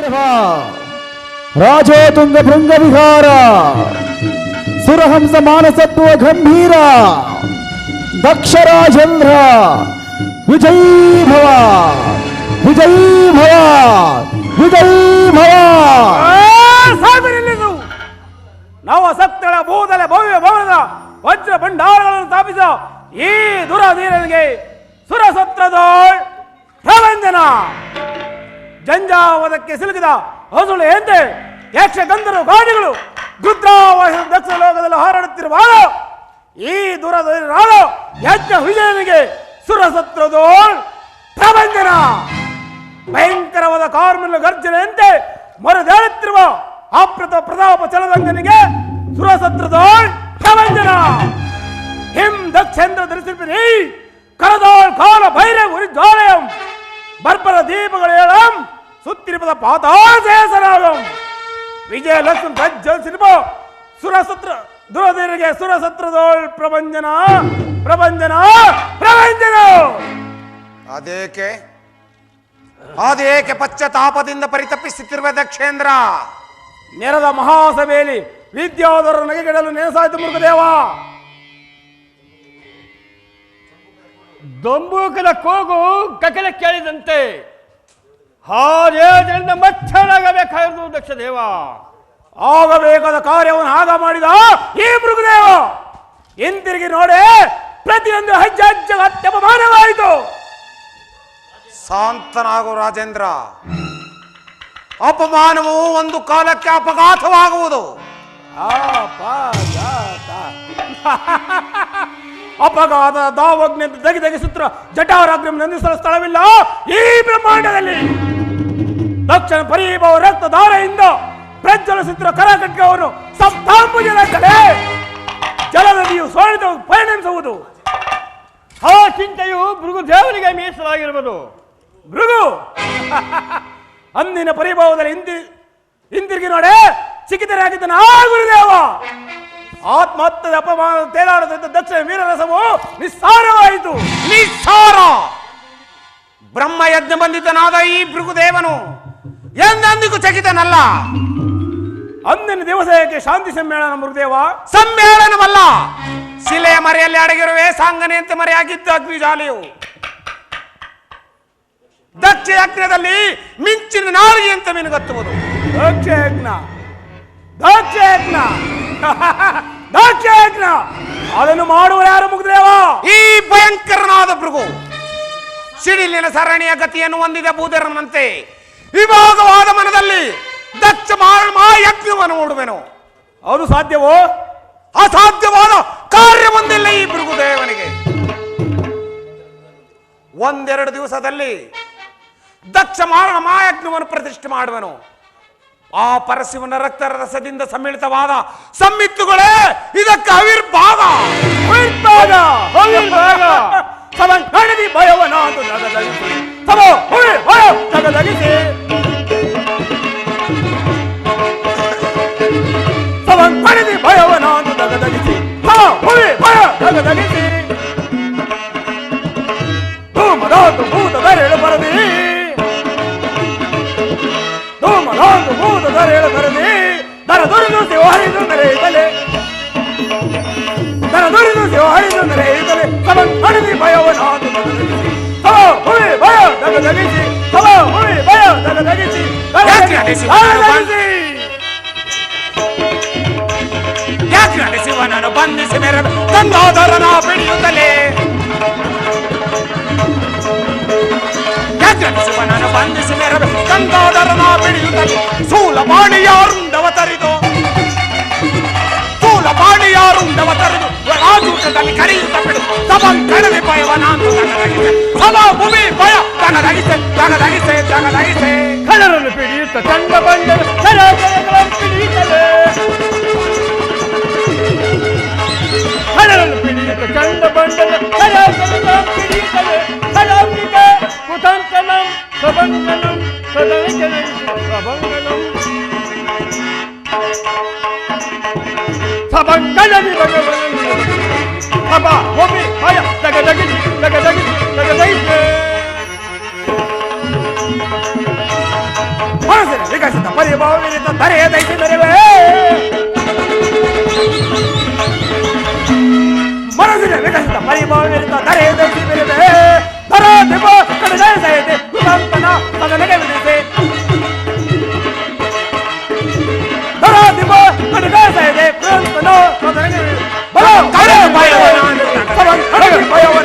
ಭೈರವ ರಾಜೋತುಂಗ ಭೃಂಗ ವಿಹಾರ ಸುರಹಂಸ ಮಾನಸತ್ವ ಗಂಭೀರ. ದಕ್ಷರಾಜೇಂದ್ರ. ವಿಜಯ್ ಭವ. ವಿಜಯ್ ಭವ. ವಿಜಯ್ ಭವ. ನಾವು. ಸತ್ತಳ ಭೂದಲ ಭವ್ಯ ಭವನದ ವಜ್ರ ಭಂಡಾರಗಳನ್ನು ಸ್ಥಾಪಿಸ ಈ ದುರಧೀರನಿಗೆ ಸುರಸತ್ರದ ಪ್ರವಂಜನ ಜಂಜಾವದಕ್ಕೆ ಸಿಲುಕಿದ ಹಸುಳು ಎಂದೆ ಯಕ್ಷ ಗಂಧರು ಗಾಡಿಗಳು ರುದ್ರಾವಾಸ ದಕ್ಷಿಣ ಲೋಕದಲ್ಲಿ ಹಾರಾಡುತ್ತಿರುವಾಗ ಈ ನಾಳು ಯಜ್ಞ ವಿಜಯನಿಗೆ ಸುರಸತ್ರದೋಳ್ ಪ್ರಭಂಜನ. ಭಯಂಕರವಾದ ಕಾರ್ಮಿಕ ಗರ್ಜನೆಯಂತೆ ಮರುದೇಳುತ್ತಿರುವ ಅಪ್ರತ ಪ್ರತಾಪ ಚಲದಂಗನಿಗೆ ಸುರಸತ್ರದೋಳ್ ಪ್ರವಂಜನ ಸುತ್ತಿರಿಪದ ಪಾತಾಳೇಸರಾಗಂ ವಿಜಯ ಲಕ್ಷ್ಮಣ ಸಿನಿಮಾ ಸುರಸತ್ರ ದುರದಿರಿಗೆ ಸುರಸತ್ರದೋಳ್ ಪ್ರಭಂಜನ ಪ್ರಭಂಜನ ಪ್ರಭಂಜನ! ಅದೇಕೆ ಅದೇಕೆ ಪಶ್ಚಾತ್ತಾಪದಿಂದ ಪರಿತಪಿಸುತ್ತಿರುವ ದಕ್ಷೇಂದ್ರ? ನೆರೆದ ಮಹಾಸಭೆಯಲ್ಲಿ ವಿದ್ಯಾಧರ ನಗೆಗಿಡಲು ನೆನೆಸಾಯ್ತು ಮೃಗದೇವ ದೊಂಬೂಕದ ಕೂಗು ಕಕಲ ಕೇಳಿದಂತೆ ಹಾರೇದ್ರಿಂದ ಮಚ್ಚನಾಗಬೇಕಾಗಿರುವುದು ದಕ್ಷದೇವ ಆಗಬೇಕಾದ ಕಾರ್ಯವನ್ನು ಆಗ ಮಾಡಿದ ಈ ಮೃಗದೇವ. ಹಿಂತಿರುಗಿ ನೋಡಿ ಪ್ರತಿಯೊಂದು ಹೆಜ್ಜೆ ಹಜ್ಜ ಅತ್ಯಪಮಾನವಾಯಿತು. ಶಾಂತನಾಗು ರಾಜೇಂದ್ರ. ಅಪಮಾನವು ಒಂದು ಕಾಲಕ್ಕೆ ಅಪಘಾತವಾಗುವುದು. ಅಪಘಾತ ದಾವಗ್ನಿ ದಗಿ ಸುತ್ರ ಜಟಾರಾಗ್ರಮ ನಂದಿಸಲು ಸ್ಥಳವಿಲ್ಲ. ಈ ಬ್ರಹ್ಮಾಂಡದಲ್ಲಿ ದಕ್ಷಿಣ ಪರಿಭವ ರಕ್ತ ಧಾರೆಯಿಂದ ಪ್ರಜ್ವಲಿಸುತ್ತಿರುವ ಕರಕಟ್ಕವನ್ನು ಸಪ್ತಾಂಬುಜನ ಕಡೆ ಜಲನದಿಯು ಸೋಳಿತ ಪರಿಣಮಿಸುವುದು. ಆ ಚಿಂತೆಯು ಭೃಗುದೇವನಿಗೆ ಮೀಸಲಾಗಿರುವುದು. ಭೃಗು! ಅಂದಿನ ಪರಿಭವದಲ್ಲಿ ಹಿಂದಿ ಹಿಂದಿರುಗಿ ನೋಡೆ ಚಿಕಿತರಾಗಿದ್ದ ನಾ ಗುರುದೇವ! ಆತ್ಮಹತ್ಯದ ಅಪಮಾನ ತೇಲಾಡುತ್ತಿದ್ದ ದಕ್ಷಿಣ ವೀರರಸವು ನಿಸ್ಸಾರವಾಯಿತು. ನಿಸ್ಸಾರ! ಬ್ರಹ್ಮ ಯಜ್ಞ ಬಂದಿತನಾದ ಈ ಭೃಗುದೇವನು ಎಂದೆಂದಿಗೂ ಚಕಿತನಲ್ಲ. ಅಂದಿನ ದಿವಸಕ್ಕೆ ಶಾಂತಿ ಸಮ್ಮೇಳನ ಮುರುದೇವ. ಸಮ್ಮೇಳನವಲ್ಲ. ಶಿಲೆಯ ಮರೆಯಲ್ಲಿ ಅಡಗಿರುವೆ ಅಂತ ಮರೆಯಾಗಿದ್ದ ಅಗ್ನಿಜಾಲಿಯು. ದಕ್ಷ ಯಜ್ಞದಲ್ಲಿ ಮಿಂಚಿನ ನಾಳಿಗೆಯಂತೆ ಮಿನುಗತ್ತುವುದು. ದಕ್ಷಯಜ್ಞ ದಕ್ಷ ಯಜ್ಞ. ಅದನ್ನು ಮಾಡುವ ಯಾರು ಮುಗಿದೇವ? ಈ ಭಯಂಕರನಾದ ಭೃಗು. ಸಿಡಿಲಿನ ಸರಣಿಯ ಗತಿಯನ್ನು ಹೊಂದಿದ ಭೂಧರನಂತೆ ವಿಭಾಗವಾದ ಮನದಲ್ಲಿ ದಕ್ಷ ಯಜ್ಞವನ್ನು ನೋಡುವೆನು. ಅದು ಸಾಧ್ಯವೋ? ಅಸಾಧ್ಯವಾದ ಕಾರ್ಯವೊಂದಿಲ್ಲ ಈ ಭೃಗುದೇವನಿಗೆ. ಒಂದೆರಡು ದಿವಸದಲ್ಲಿ ದಕ್ಷ ಮಾರಣ ಮಾಯಜ್ಞವನ್ನು ಪ್ರತಿಷ್ಠೆ ಮಾಡುವನು. ಆ ಪರಶಿವನ ರಕ್ತ ರಸದಿಂದ ಸಮ್ಮಿಳಿತವಾದ ಸಮ್ಮಿತ್ತುಗಳೇ ಇದಕ್ಕೆ ಧೂಮನಾದು ಭೂತ ದರೆಳು ಬರದಿ ಧೂಮನಾದು ಭೂತ ದರೆಳು ಬರದಿ ದರ ದೊರೆದು ಶಿವ ಹರಿದು ನಡೆಯುತ್ತಲೇ ನನ್ನ ನುಡಿದು ಶಿವ ಹರಿದು ನಡೆಯುತ್ತಲೇ ಸಮನ್ ಕಣದಿ ಭಯವನಾದು ನಗದಗಿಸಿ ಸಮ ಹುಳಿ ಭಯ ನಗದಗಿಸಿ ಸಮ ಹುಳಿ ಭಯ ನಗದಗಿಸಿ ಯಾಕೆ ನಡೆಸಿ? ನಗದಗಿಸಿ ಯಾಕೆ ನಡೆಸುವನನ್ನು ಬಂಧಿಸಿ ಮೆರೆದ ಗಂಗಾಧರನ ಬಿಡಿಯುತ್ತಲೇ ಯಾಕೆ ನಡೆಸುವನನ್ನು ಬಂಧಿಸಿ ಮೆರೆದ ಗಂಗಾಧರನ ಬಿಡಿಯುತ್ತಲೇ ಸೂಲಪಾಣಿಯಾರುಂಡವ ತರಿದು ಸೂಲಪಾಣಿಯಾರುಂಡವ ತರಿದು ರಾಜೂಟದಲ್ಲಿ ಕರೆಯುತ್ತ ಬಿಡು ಸಭನ್ ಕಡವೆ ಭಯವನಾಂತು ತನದಗಿಸೆ ಸಭಾ ಭೂಮಿ ಭಯ ತನದಗಿಸೆ ತನದಗಿಸೆ ತನದಗಿಸೆ ಕಳರನ್ನು ಪಿಡಿಯುತ್ತ ಕಂಡ ಬಂಡಲು ಸರಾಸರಗಳನ್ನು ಪಿಡಿಯುತ್ತಲೇ ಕಳರನ್ನು ಪಿಡಿಯುತ್ತ ಕಂಡ ಬಂಡಲು ಸರಾಸರಗಳನ್ನು ಪಿಡಿಯುತ್ತಲೇ ಕಲಾಂಬಿಕ ಕುತಂತ್ರನಂ சபங்கனம் சதவிகனம் சபங்கனம் சபங்கனவி பகவனம் அப்பா ஓபி பய தக தகிஜி தக தகிஜி தக தகிஜி மனசில் விகசித பரிபாவிரித்த தரைய தைத்து நிறைவே மனசில் விகசித பரிபாவிரித்த தரைய தைத்து நிறைவே தரா திபா கடகாய் சயத்தை ಸೈಡೆ ಪ್ರೇಮ ಬಲೋ ಕಾರೇ ಭಯವ ನಾನು ಭಯವ